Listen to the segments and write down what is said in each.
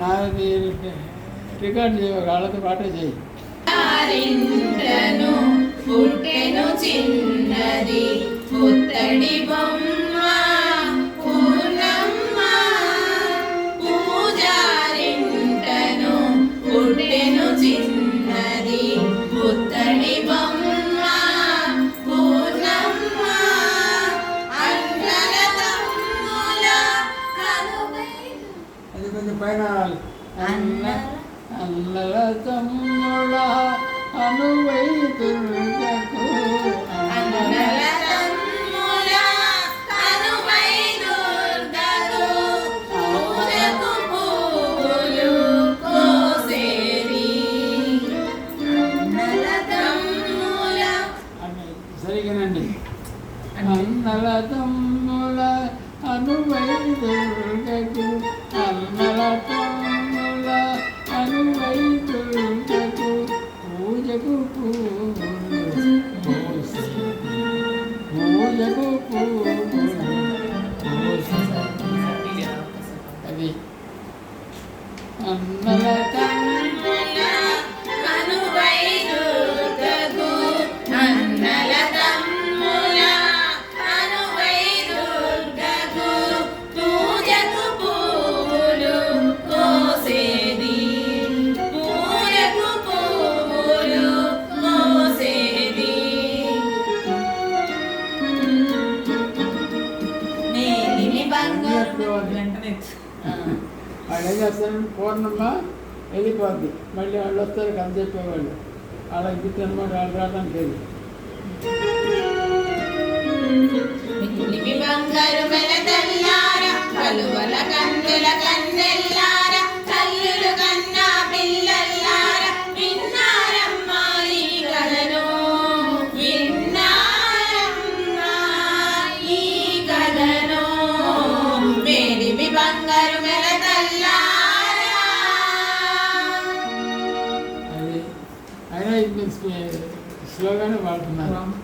నాది రికార్డ్ చేయ వాళ్ళతో పాటే చేయి. పుట్టెను చిన్నది పుత్తడి బొమ్మ చేస్తారని పూర్ణమ్మ వెళ్ళిపోద్ది మళ్ళీ వాళ్ళు వస్తారు కథ చెప్పేవాళ్ళు. వాళ్ళకి గుర్తు అనమాట వాళ్ళు రావడానికి లేదు. బంగారు మెల తల్లార కలువల కన్న Sloganı var bunların. Tamam.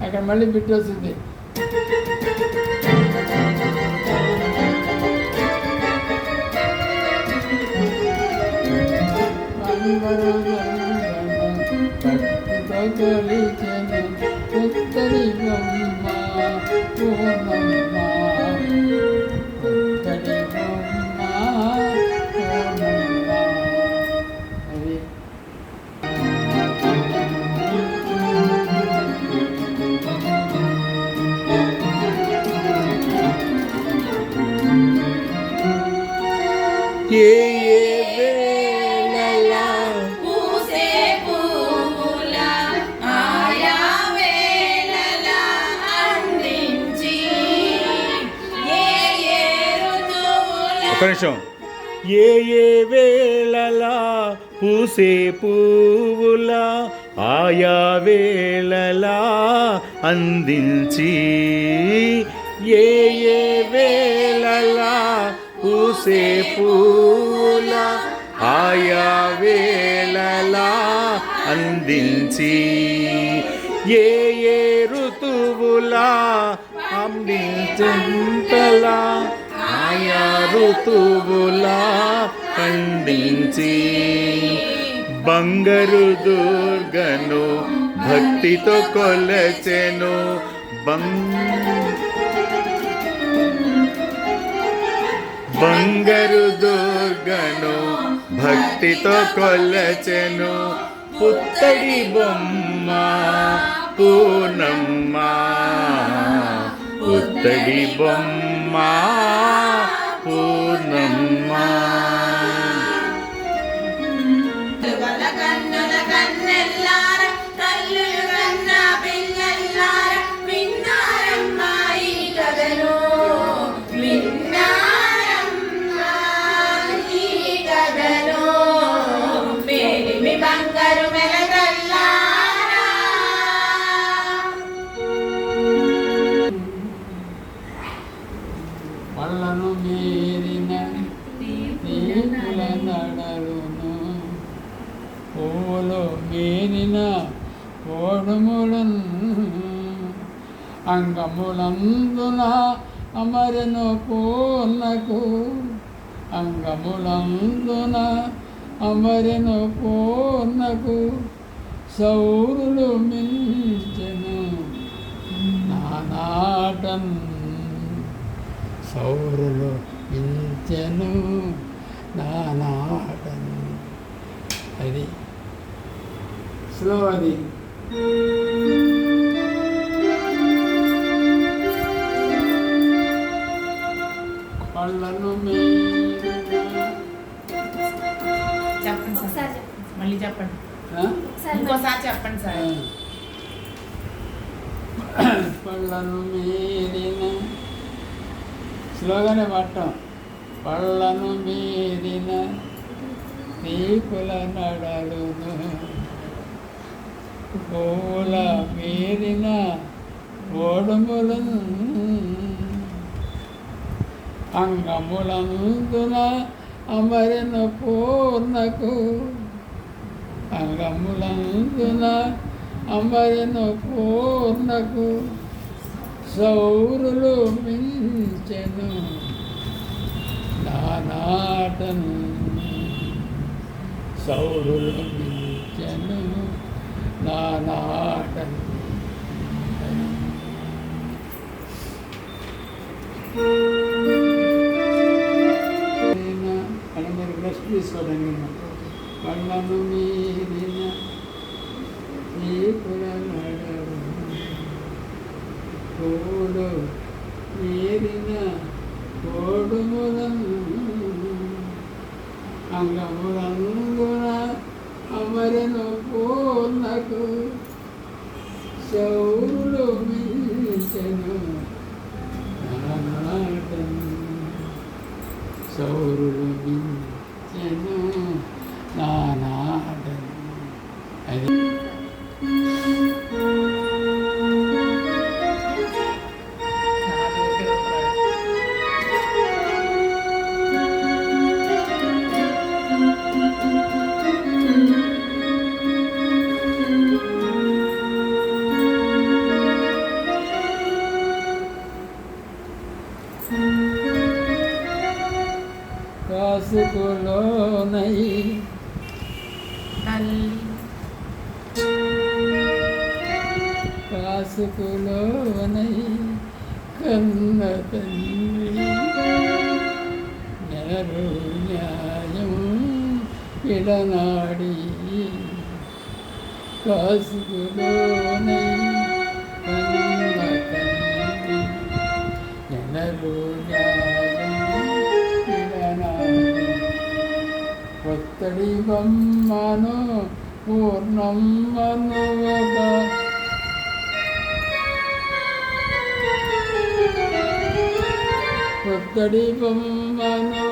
అక్కడ మళ్ళీ బిట్ వస్తుంది భక్తి ఉత్తరి బ్రహ్మ పూర్ణమ్మ ఒక్క నిమిషం. ఏ ఏ వేళలా పూసే పూవులా ఆయా వేళలా అందించి. ఏ ఏ వేళలా పూసే పూలా ఆయా వేళలా అందించి. ఏ ఏ ఋతువులా అందించలా ఆయా ఋతువులా ఖండించి బంగరు దుర్గను భక్తితో కొలచెను. బంగరు దుర్గను భక్తితో కొలచెను. పుత్తడి బొమ్మ పూర్ణమ్మ పుత్తడి బొమ్మ. పూర్ణమ్మ పువ్వులు మీరిన కోడుములను అంగములందున అమరను పూర్ణకు అంగములందున అమరను పూర్ణకు సౌరులు మించెను. నానాటన్ సౌరులు మించెను. నానాటన్ అది స్లో అది పళ్ళను మీరిన చెప్పండి సార్. మళ్ళీ చెప్పండి. ఇంకోసారి చెప్పండి సార్. పళ్ళను మీరిన స్లోగానే పట్టం పళ్ళను మీరిన దీపుల నడలును పూల మీరిన ఓడములను అంగములందున అమరిన పూర్ణకు అంగములందున అమరిన పూర్ణకు సౌరులు మించెను నానాటను. సౌరులు నానాటను అలా మీరు రెస్ట్ తీసుకోవడానికి కళ్ళను మీరిన దీపుల నడరు కోడు మీరిన కొత్తడి బొమ్మను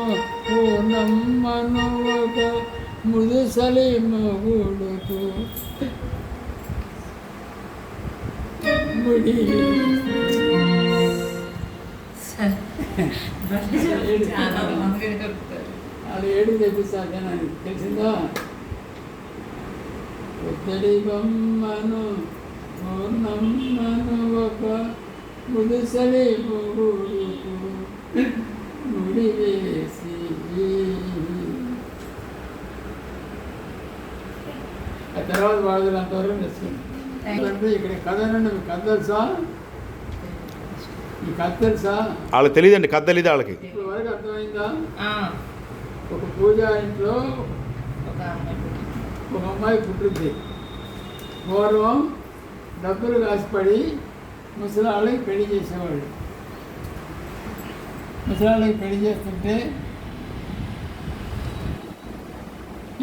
పూర్ణమ్మను ఒక ముదుసలి మొగుడుకు ముడి అది ఏడు తెప్పిస్తాను జనానికి తెలిసిందా? ఒత్తడి బొమ్మను పూర్ణమ్మను ఒక ముదుసలి ముడి వేసి. ఆ తర్వాత వాళ్ళు అంతవరకు అంటే ఇక్కడ కథ నుండి మీకు కథ తెలుసా? ఈ కథ తెలుసా? వాళ్ళకి తెలియదండి కథ తెలియదు వాళ్ళకి. ఇప్పుడు వరకు అర్థమైందా? ఆ, ఒక పూజ ఇంట్లో ఒక. ఒక అమ్మాయి పుట్టింది. పూర్వం డబ్బులు కాసిపడి ముసలాళ్ళకి పెళ్ళి చేసేవాళ్ళు. ముసలాళ్ళకి పెళ్ళి చేస్తుంటే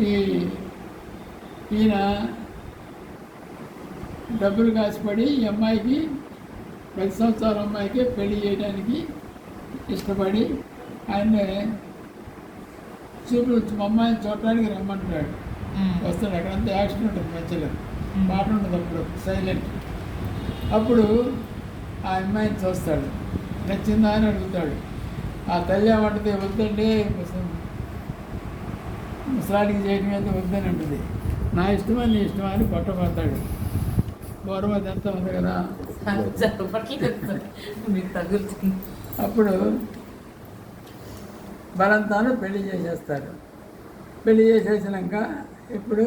ఈ ఈయన డబ్బులు కాసిపడి ఈ అమ్మాయికి ప్రతి సంవత్సరాల అమ్మాయికి పెళ్ళి చేయడానికి ఇష్టపడి ఆయన చూపు మా అమ్మాయిని చూడటానికి రమ్మంటున్నాడు. వస్తాడు అక్కడంతా యాక్షన్ ఉంటుంది మధ్యలో. మాట ఉండదు అప్పుడు సైలెంట్ అప్పుడు ఆ అమ్మాయిని చూస్తాడు. నచ్చిందా అని అడుగుతాడు. ఆ తల్లి ఏమంటుంది వద్దండి ముస- ముసలాడికి చేయడం అయితే వద్దని ఉంటుంది నా ఇష్టమని నీ ఇష్టమా అని పట్టబడతాడు పూర్వం అది ఎంత ఉంది కదా. అప్పుడు బలంతాను పెళ్ళి చేసేస్తారు పెళ్ళి చేసేసినాక ఇప్పుడు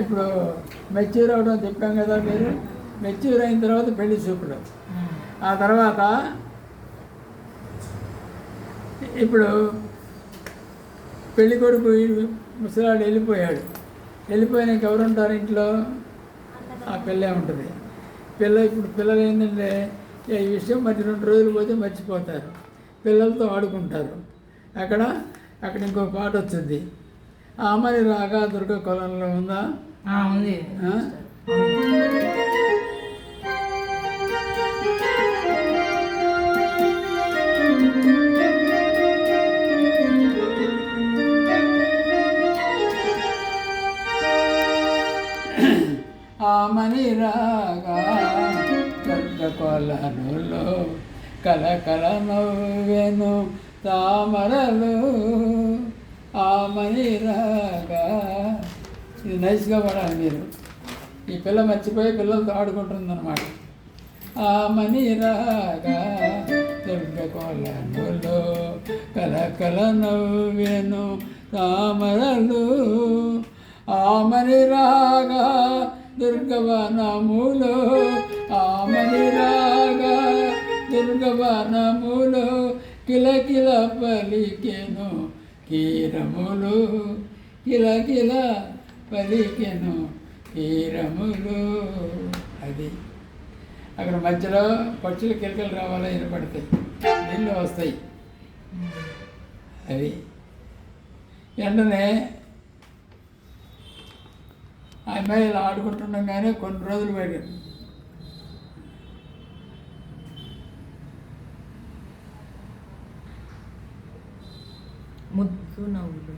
ఇప్పుడు మెచ్యూర్ అవడం చెప్పాం కదా మీరు? మెచ్యూర్ అయిన తర్వాత పెళ్ళి చూపుడు ఆ తర్వాత ఇప్పుడు పెళ్ళి కొడుకు ముసలాడు వెళ్ళిపోయాడు. వెళ్ళిపోయినాక ఎవరు ఉంటారు ఇంట్లో? ఆ పిల్లే ఉంటుంది. పిల్ల ఇప్పుడు పిల్లలు ఏంటంటే ఈ విషయం మరి రెండు రోజులు పోతే మర్చిపోతారు. పిల్లలతో ఆడుకుంటారు. అక్కడ అక్కడ ఇంకో పాట వచ్చింది ఆమని రాగా దుర్గ కొలంలో ఉందా? ఉంది? ఆమని రాగా దుర్గ కొలనులో కల కల నవ్వెను తామరలు. ఆమని రాగా ఇది నైస్గా పడాలి మీరు. ఈ పిల్ల మర్చిపోయి పిల్లలతో ఆడుకుంటుందన్నమాట. ఆమని రాగా దుర్గ కొలనులో కల కల నవ్వెను తామరలు. ఆమని రాగా దుర్గవనములో. ఆమని రాగా కిల కిలకిల పలికెను కీరములు కిలకిల పలికెను కీరములు. అది. అక్కడ మధ్యలో పక్షులు కిలకలు రావాలో ఏర్పడతాయి నీళ్ళు వస్తాయి. అది. వెంటనే అమ్మాయిలు అమ్మాయి ఇలా ఆడుకుంటుండగానే కొన్ని రోజులు బయట ముద్దు నవ్వులు.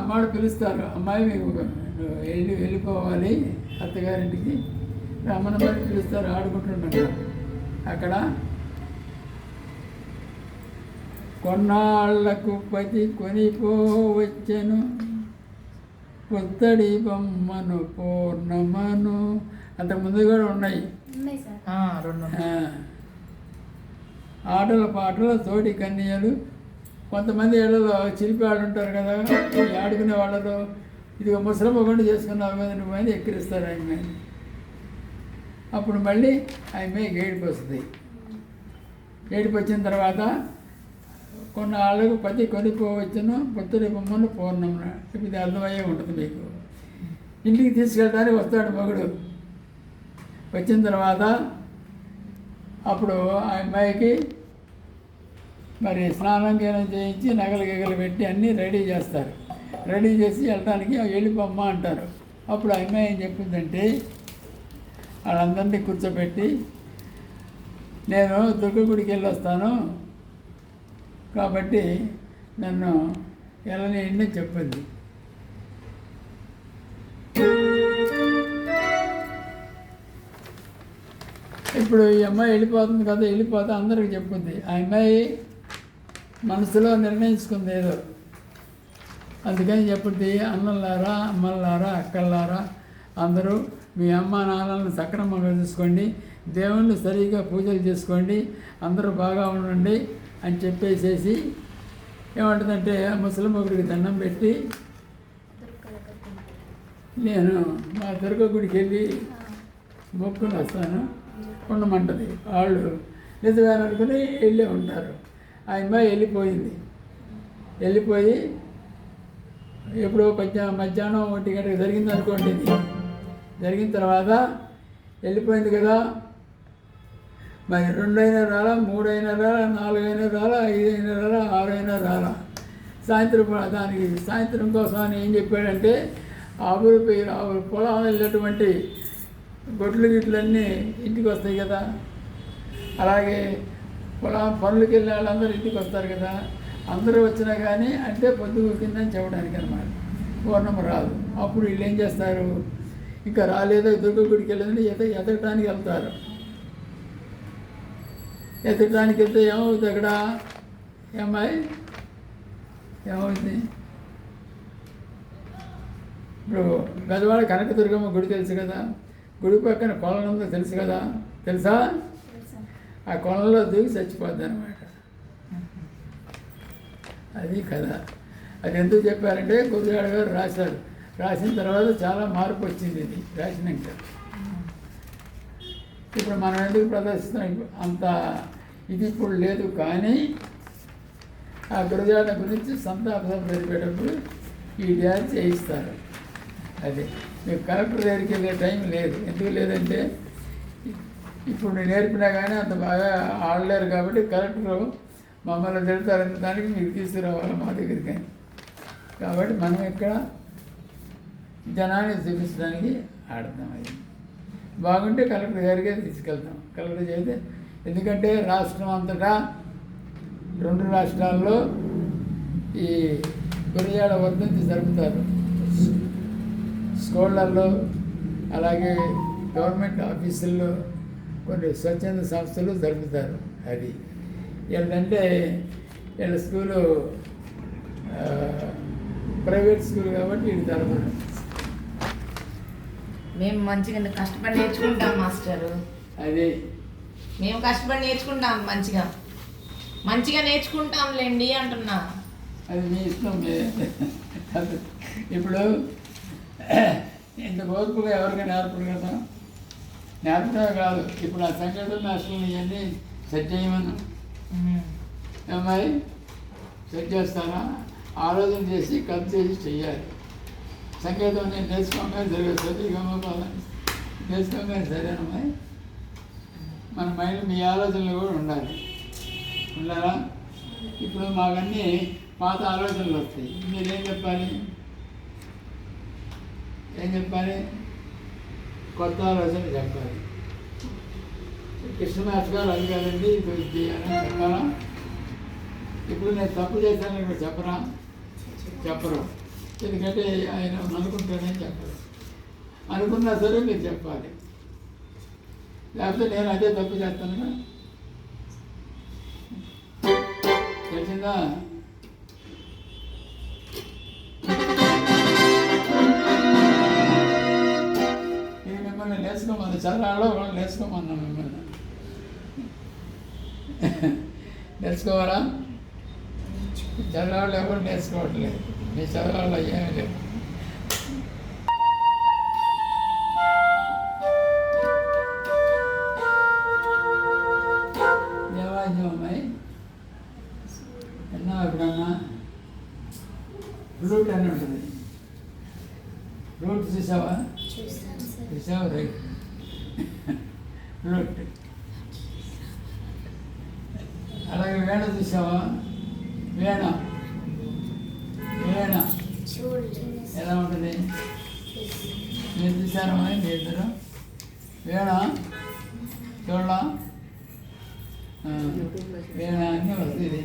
అమ్మాడు పిలుస్తారు. అమ్మాయి మీకు వెళ్ళి వెళ్ళిపోవాలి అత్తగారింటికి. రమ్మనమ్మని పిలుస్తారు. ఆడుకుంటుండగా అక్కడ కొన్నాళ్ళకు పతి కొనిపోవచ్చెను పుత్తడి బొమ్మను పూర్ణమను. అంతకుముందు కూడా ఉన్నాయి. ఆ, రెండు ఆ, ఆటల పాటల తోటి కన్నీయలు. కొంతమంది ఇళ్ళలో చిలిపాళ్ళు ఉంటారు కదా ఆడుకునే వాళ్ళలో ఇదిగో ముసలమ్మ కొండ చేసుకున్నావు కదా నువ్వు అని ఎక్కిరిస్తారు ఆమె అప్పుడు మళ్ళీ ఆమె ఏడుపు వస్తుంది. ఏడుపు వచ్చిన తర్వాత కొన్ని ఆళ్ళకు పతి కొనిపోవచ్చును పుత్తడి బొమ్మను పూర్ణమున. ఇది అర్థమయ్యే ఉంటుంది మీకు. ఇంటికి తీసుకెళ్ళడానికి వస్తాడు మగుడు. వచ్చిన తర్వాత అప్పుడు ఆ అమ్మాయికి మరి స్నానం గీనం చేయించి నగలు గిగలు పెట్టి అన్నీ రెడీ చేస్తారు. రెడీ చేసి వెళ్ళడానికి వెళ్ళిపోమ్మ అంటారు. అప్పుడు ఆ అమ్మాయి ఏం చెప్పిందంటే వాళ్ళందరినీ కూర్చోబెట్టి నేను దుర్గగుడికి వెళ్ళి వస్తాను కాబట్టి నన్ను వెళ్ళనియండి అని చెప్పింది. ఇప్పుడు ఈ అమ్మాయి వెళ్ళిపోతుంది కదా వెళ్ళిపోతే అందరికి చెప్పుద్ది. ఆ అమ్మాయి మనసులో నిర్ణయించుకుంది ఏదో. అందుకని చెప్పుద్ది అన్నలారా అమ్మలారా అక్కలారా అందరూ మీ అమ్మ నాన్నలను సక్రమంగా చూసుకోండి దేవుణ్ణి సరిగా పూజలు చేసుకోండి అందరూ బాగా ఉండండి అని చెప్పేసేసి ఏమంటుందంటే ముసలి మొగుడికి దండం పెట్టి నేను మా దుర్గ గుడికి వెళ్ళి మొక్కుని వస్తాను. ఉండమంటది. వాళ్ళు నిజమేన అనుకుని వెళ్ళి ఉంటారు. ఆ అమ్మాయి వెళ్ళిపోయింది. వెళ్ళిపోయి ఎప్పుడో కొంచెం మధ్యాహ్నం ఒంటి గంటకి జరిగింది అనుకోండి ఇది. జరిగిన తర్వాత వెళ్ళిపోయింది కదా. మరి రెండైనా రాలా మూడైనా రాలా నాలుగైనా రాలా ఐదైనా రాలా ఆరైనా రాలా. సాయంత్రం దానికి సాయంత్రం కోసం అని ఏం చెప్పాడంటే ఆవులు పేరు ఆవు పొలం వెళ్ళేటువంటి గొడ్లు గిట్లన్నీ ఇంటికి వస్తాయి కదా. అలాగే పొలం పనులకి వెళ్ళే వాళ్ళందరూ ఇంటికి వస్తారు కదా. అందరూ వచ్చినా కానీ అంటే పొద్దు కిందని చెప్పడానికి అనమాట పూర్ణం రాదు. అప్పుడు వీళ్ళు ఏం చేస్తారు? ఇంకా రాలేదో దుర్గ గుడికి వెళ్ళదని ఎత ఎదగడానికి వెళ్తారు. ఎదగడానికి వెళ్తే ఏమవుతుంది అక్కడ? ఏమాయి ఏమవుతుంది? ఇప్పుడు గజవాడ కనకదుర్గమ్మ గుడి తెలుసు కదా. గుడి పక్కన కొలను ఉందో తెలుసు కదా? తెలుసా? ఆ కొలంలో దూకి చచ్చిపోద్ది అనమాట అది కథ. అది ఎందుకు చెప్పారంటే గురుగాడు గారు రాశారు. రాసిన తర్వాత చాలా మార్పు వచ్చింది ఇది రాసినాక. ఇప్పుడు మనం ఎందుకు ప్రదర్శిస్తున్నాం? అంత ఇది ఇప్పుడు లేదు కానీ ఆ గురజాడ గురించి సంతాపం జరిపేటప్పుడు ఈ డ్యాన్స్ చేయిస్తారు అది. మీకు కలెక్టర్ దగ్గరికి వెళ్ళే టైం లేదు. ఎందుకు లేదంటే ఇప్పుడు నేను నేర్పినా కానీ అంత బాగా ఆడలేరు కాబట్టి కలెక్టర్ మమ్మల్ని తిడతారనే దానికి మీరు తీసుకురావాలి మా దగ్గరికి అని. కాబట్టి మనం ఇక్కడ జనాన్ని చూపించడానికి ఆడతాం అది. బాగుంటే కలెక్టర్ గారికే తీసుకెళ్తాం. కలెక్టర్ చేస్తే ఎందుకంటే రాష్ట్రం అంతటా రెండు రాష్ట్రాల్లో ఈ గురజాడ వర్ధంతి జరుపుతారు. స్కూళ్ళల్లో అలాగే గవర్నమెంట్ ఆఫీసుల్లో కొన్ని స్వచ్ఛంద సంస్థలు జరుపుతారు. అది ఏంటంటే వీళ్ళ స్కూలు ప్రైవేట్ స్కూల్ కాబట్టి ఇది జరపదు మేము మంచిగా కష్టపడి నేర్చుకుంటాం మాస్టరు. అది. మేము కష్టపడి నేర్చుకుంటాం మంచిగా. మంచిగా నేర్చుకుంటాంలేండి అంటున్నా. అది మీ ఇష్టం ఇప్పుడు ఇంత ఓర్పుగా ఎవరికైనా నేర్పడు కదా నేర్పడమే కాదు ఇప్పుడు ఆ సంగీతం మాస్టర్లు ఇవన్నీ సెట్ చేయమను. అమ్మాయి సెట్ చేస్తారా? ఆలోచన చేసి కథ చేసి చెయ్యాలి. సంగీతం నేను నేర్చుకోగానే జరిగేది సతీగమ్మ నేర్చుకోగానే సరేనమ్మాయి మన మైండ్ మీ ఆలోచనలు కూడా ఉండాలి. ఉండాలా? ఇప్పుడు మాకన్నీ పాత ఆలోచనలు వస్తాయి. మీరేం చెప్పాలి? ఏం చెప్పాలి కొత్త ఆలోచన చెప్పాలి కృష్ణదాస్ గారు అది కాదండి ఇది ఇది చేయాలని చెప్పాలా ఇప్పుడు నేను తప్పు చేశానని కూడా చెప్పరా చెప్పరు ఎందుకంటే ఆయన అనుకుంటానని చెప్పరు అనుకున్నా సరే మీరు చెప్పాలి లేకపోతే నేను అదే తప్పు చేస్తానుగా తెలిసిందా మిమ్మల్ని నేర్చుకోమని చాలా వాళ్ళు నేర్చుకోమన్నా మిమ్మల్ని. నేర్చుకోవాలా చదవాళ్ళు ఎవరు నేర్చుకోవట్లేదు మీ చదవాళ్ళు ఏమీ లేదు. ఫ్లూట్ చూసావా? చూసావా రైట్ ఫ్లూట్ అలాగే వేణ చూసావా? వేణ. వేణ. ఎలా ఉంటుంది? మీరు చూసారమ్మా మీ ఇద్దరు? వేణ. చూడలా? వేణ అని వస్తుంది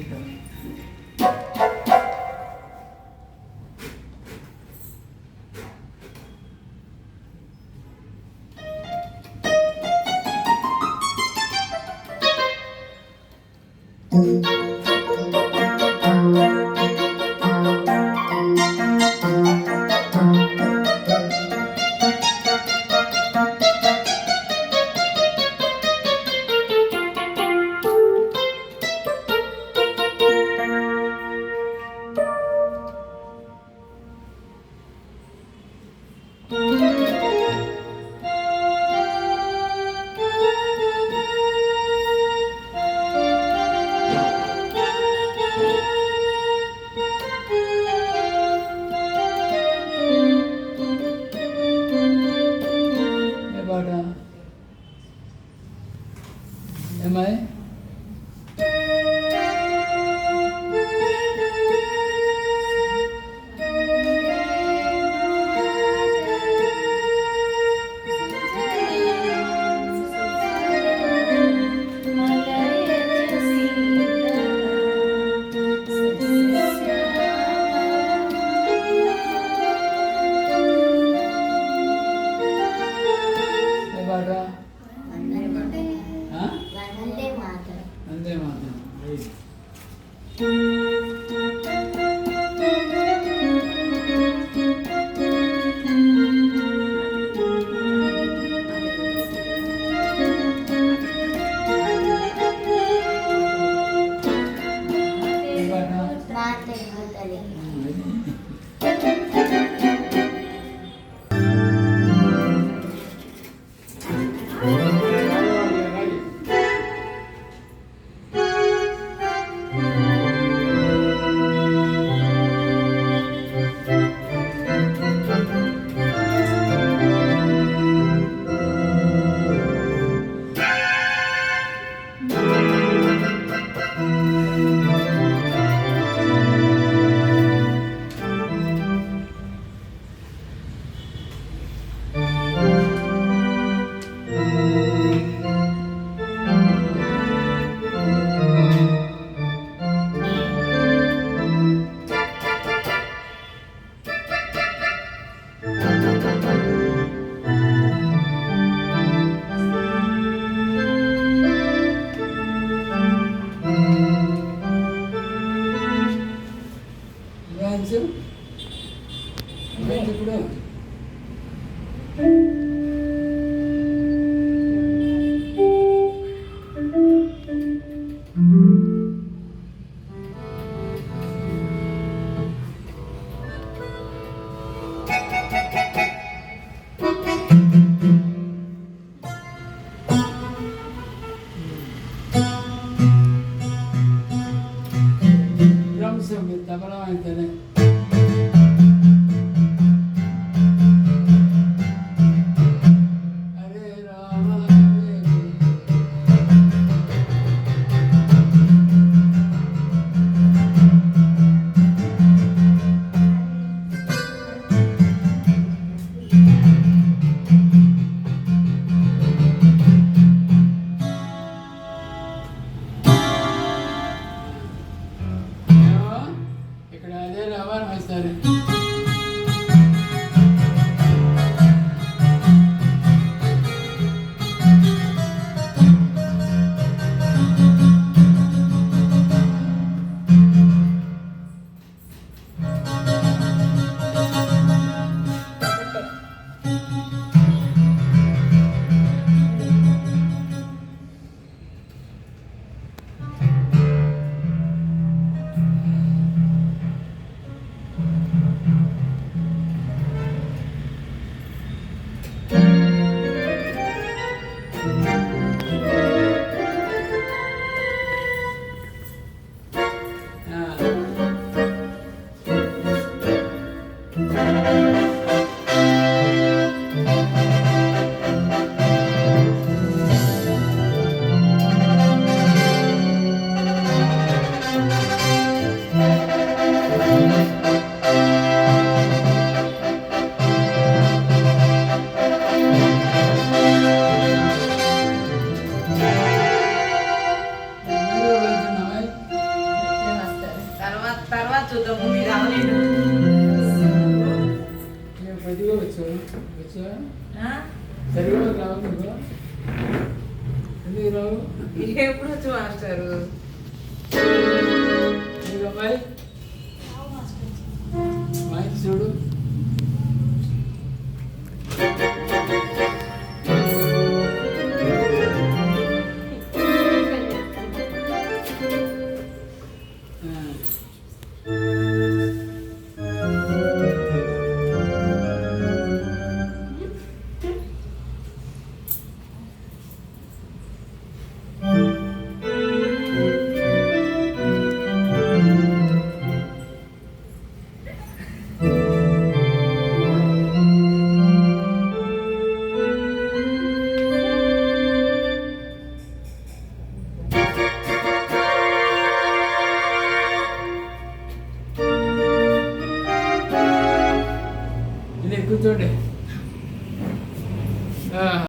Namaskar.